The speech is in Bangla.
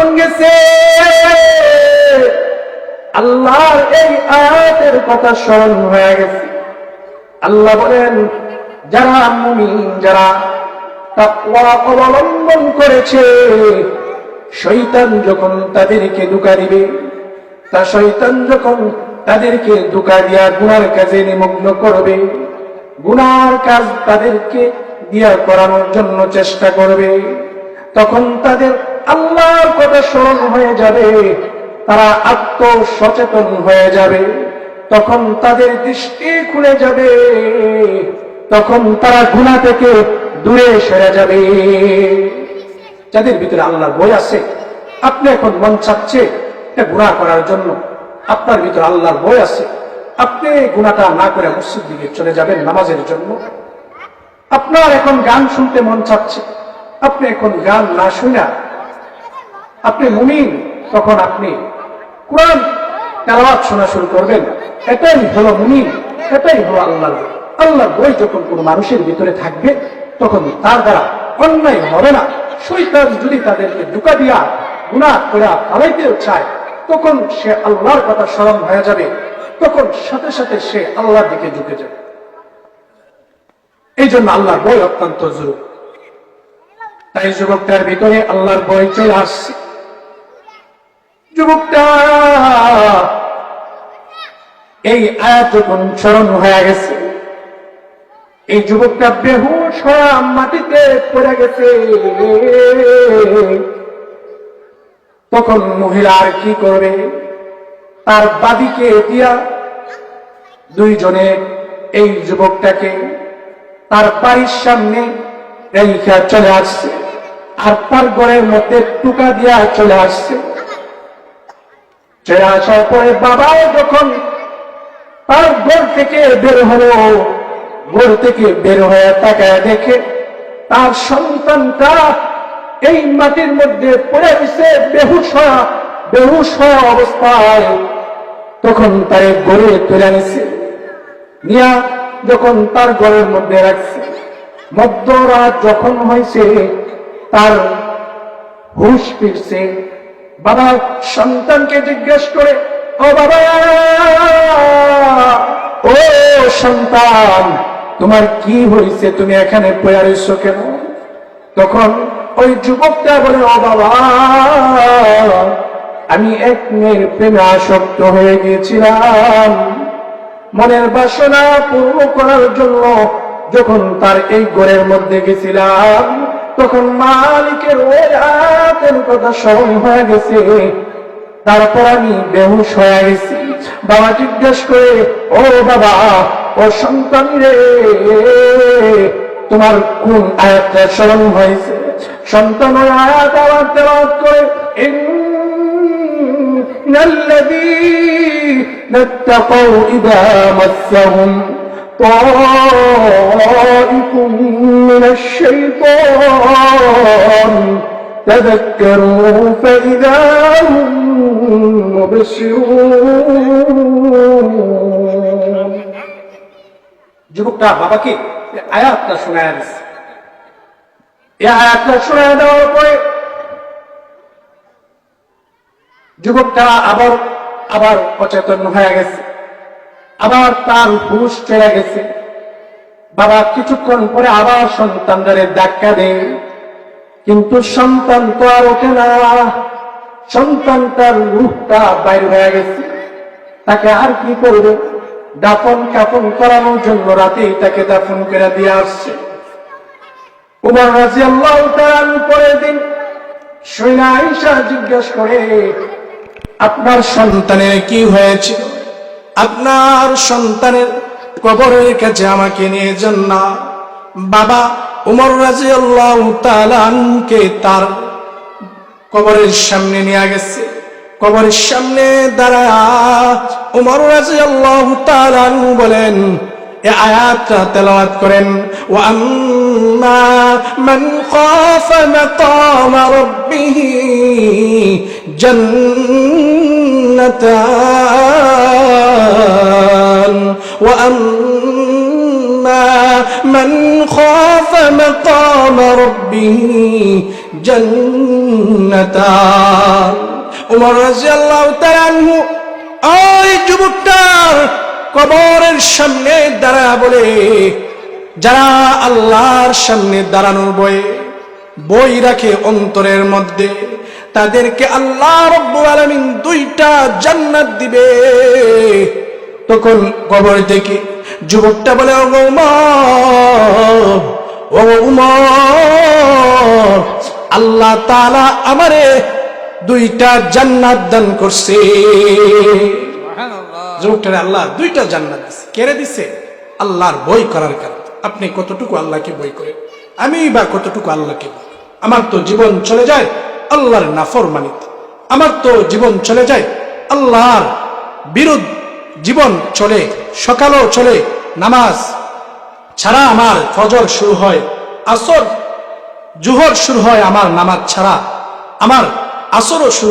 যখন গেছে, আল্লাহর এই আয়াতের কথা স্মরণ হয়ে গেছে। আল্লাহ বলেন, যারা মুমিন, যারা তাকওয়া অবলম্বন করেছে শৈতান যখন তাদেরকে দুকা দিবে, তা শৈতান যখন তাদেরকে দুকা দিয়া গুনার কাজে নিমগ্ন করবে, গুনার কাজ তাদেরকে দিয়া করানোর জন্য চেষ্টা করবে, তখন তাদের আল্লাহর কথা স্মরণ হয়ে যাবে, তারা আত্মসচেতন হয়ে যাবে, তখন তাদের দৃষ্টি খুলে যাবে, তখন তারা গুণা থেকে দূরে সরে যাবে। যাদের ভিতরে আল্লাহর বই আছে, আপনি এখন মন চাচ্ছে গুণা করার জন্য, আপনার ভিতরে আল্লাহর বই আছে, আপনি গুণাটা না করে মসজিদ দিকে চলে যাবেন নামাজের জন্য। আপনার এখন গান শুনতে মন চাচ্ছে, আপনি এখন গান না শুনা আপনি মুমিন, তখন আপনি কোরআন তেলাওয়াত শোনা শুরু করবেন। এটাই হলো মুমিন, এটাই হলো আল্লাহর বই। আল্লাহর বই যখন কোনো মানুষের ভিতরে থাকবে, তখন তার দ্বারা অন্যায় হবে না। শৈতান যদি তাদেরকে ঢুকা দিয়া গুণা করে পালাইতেও চায়, তখন সে আল্লাহর কথা স্মরণ হয়ে যাবে। তখন সাথে সাথে সে আল্লাহর দিকে ঢুকে যাবে। এই জন্য আল্লাহর বই অত্যন্ত জরুরি। তাই যুবকটার ভিতরে আল্লাহর বই চলে আসছে। এই আয়াত স্মরণ হয়ে গেছে, এই যুবকটা বেহুশ হয়ে মাটিতে পড়ে গেছে। তখন মহিলা আর কি করবে? তার বাদিকে দিয়া দুইজনে এই যুবকটাকে তার বাড়ির সামনে রেখা চলে আসছে। আর তার ঘরের মধ্যে টুকা দিয়া চলে আসছে। চলে আসার পরে বাবাও যখন তার ঘর থেকে বের হলো, ঘর থেকে বের হয়ে তাকায় দেখে তার সন্তানটা এই মাটির মধ্যে পড়ে গেছে বেহুশ হওয়া বেহুশ হওয়া অবস্থায়। তখন তার গড়ে তুলে নিছে নিয়া যখন তার ঘরের মধ্যে রাখছে, মধ্যরাত যখন হয়েছে, তার হুশ ফিরছে। বাবা সন্তানকে জিজ্ঞেস করে, ও বাবা, ও সন্তান, তোমার কি হয়েছে? তুমি এখানে পড়ে রয়েছো কেন? তখন ওই যুবকটা বলে, ও বাবা, আমি এক মেয়ের প্রেমে আসক্ত হয়ে গিয়েছিলাম। মনের বাসনা পূর্ণ করার জন্য যখন তার এই ঘরের মধ্যে গেছিলাম, তখন মালিকের ওই হাতের কথা স্মরণ হয়ে গেছে তারপর আমি বেহুশ হয়ে গেছি বাবা জিজ্ঞেস করে ও বাবা ও সন্তান রে তোমার কোন আয়াতটা স্মরণ হয়েছে সন্তান ওই আয়াত আবার তেলাওয়াত করে إن الذين اتقوا إذا مسهم طائف من الشيطان تذكروا فإذا هم مبصرون যুবকটা বাবাকে এই আয়াতটা শোনায় দিচ্ছে এই আয়াতটা শোনায় দেওয়ার পরে যুবকটা আবার আবার অচেতন হয়ে গেছে আবার তার হুশ চলে গেছে বাবা কিছুক্ষণ পরে আবার সন্তানদের ধাক্কা দেয় কিন্তু সন্তান তো আর ওঠে না। সন্তান তার রূপটা বাইর হয়ে গেছে। তাকে আর কি করবে? দাফন কাফন করানোর জন্য রাতেই তাকে দাফন করে দিয়ে আসছে। উমর রাজি আল্লাহ পরের দিন সৈনা আইসা জিজ্ঞেস করে, আপনার সন্তানের কি হয়েছে? আপনার সন্তানের কবরের কাছে আমাকে নিয়ে যান না। বাবা উমর রাজি আল্লাহ তার কবরের সামনে নিয়ে গেছে। কবরের সামনে দাঁড়া উমর রাজি আল্লাহ বলেন, এ আয়াতটা তেলাওয়াত করেন ও আম্মা মান খাফা মাকাম রাব্বিহ জান্নাতান أما من خاف مقام ربه جنتان উমর রাজিয়াল্লাহু তাআলা আনহু ওই যুবকটার কবরের সামনে দাঁড়া বলে যারা আল্লাহর সামনে দাঁড়ানোর বয়ে বই রাখে অন্তরের মধ্যে তাদেরকে আল্লাহ রব্বুল আলামিন দুইটা জান্নাত দিবে তখন কবর থেকে যুবকটা বলে ও ও উমর আল্লাহ তালা আমারে দুইটা জান্নাত দান করছে। যুবকটারে আল্লাহ দুইটা জান্নাত দিছে। কেড়ে দিছে? আল্লাহর বই করার কারণে। আপনি কতটুকু আল্লাহকে বই করেন? আমি বা কতটুকু আল্লাহকে বই আমার তো জীবন চলে যায় আল্লাহর নাফর মানিত আমার তো জীবন চলে যায় আল্লাহর বিরুদ্ধ জীবন চলে, সকালও চলে, নামাজ ছাড়া আমার ফজর শুরু হয়, আসর, জুহর শুরু হয় আমার নামাজ ছাড়া, আমার আসরও শুরু